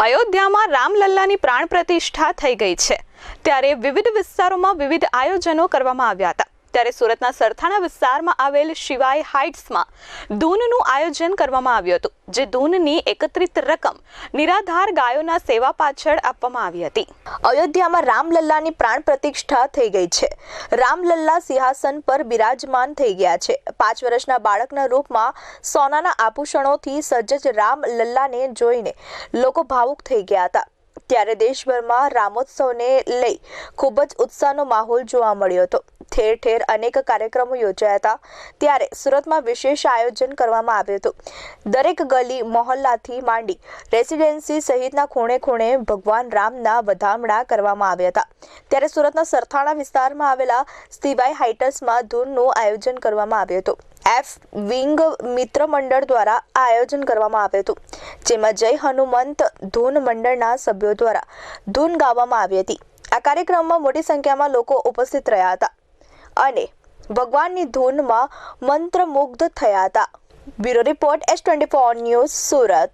અયોધ્યામાં રામલલ્લાની પ્રાણ પ્રતિષ્ઠા થઈ ગઈ છે. ત્યારે વિવિધ વિસ્તારોમાં વિવિધ આયોજનો કરવામાં આવ્યા હતા. ત્યારે સુરતના સરથાણા વિસ્તારમાં આવેલ શિવાય હાઇટ્સમાં ધૂનનું આયોજન કરવામાં આવ્યું હતું, જે ધૂનની એકત્રિત રકમ નિરાધાર ગાયોના સેવા પાછળ આપવામાં આવી હતી. અયોધ્યામાં રામલલ્લાની પ્રાણ પ્રતિષ્ઠા થઈ ગઈ છે. રામલલ્લા સિંહાસન પર બિરાજમાન થઈ ગયા છે. પાંચ વર્ષના બાળકના રૂપમાં સોનાના આભૂષણોથી સજ્જ રામલલ્લાને જોઈને લોકો ભાવુક થઈ ગયા હતા. ત્યારે દેશભરમાં રામોત્સવને લઈ ખૂબ જ ઉત્સાહનો માહોલ જોવા મળ્યો હતો. ઠેર ઠેર અનેક કાર્યક્રમો યોજાયા હતા. ત્યારે સુરતમાં વિશેષ આયોજન કરવામાં આવ્યું હતું. દરેક ગલી, મહોલ્લાથી માંડી રેસિડેન્સી સહિતના ખૂણે ખૂણે ભગવાન રામના વધામણા કરવામાં આવ્યા હતા. ત્યારે સુરતના સરથાણા વિસ્તારમાં આવેલા સ્તિવાય હાઇટર્સમાં ધૂનનું આયોજન કરવામાં આવ્યું હતું. એફ વિંગ મિત્ર મંડળ દ્વારા આયોજન કરવામાં આવ્યું હતું. જેમાં જય હનુમંત ધૂન મંડળના સભ્યો દ્વારા ધૂન ગાવામાં આવી હતી. આ કાર્યક્રમમાં મોટી સંખ્યામાં લોકો ઉપસ્થિત રહ્યા હતા અને ભગવાનની ધૂનમાં મંત્રમુગ્ધ થયા હતા. Bureau report S twenty four news Surat.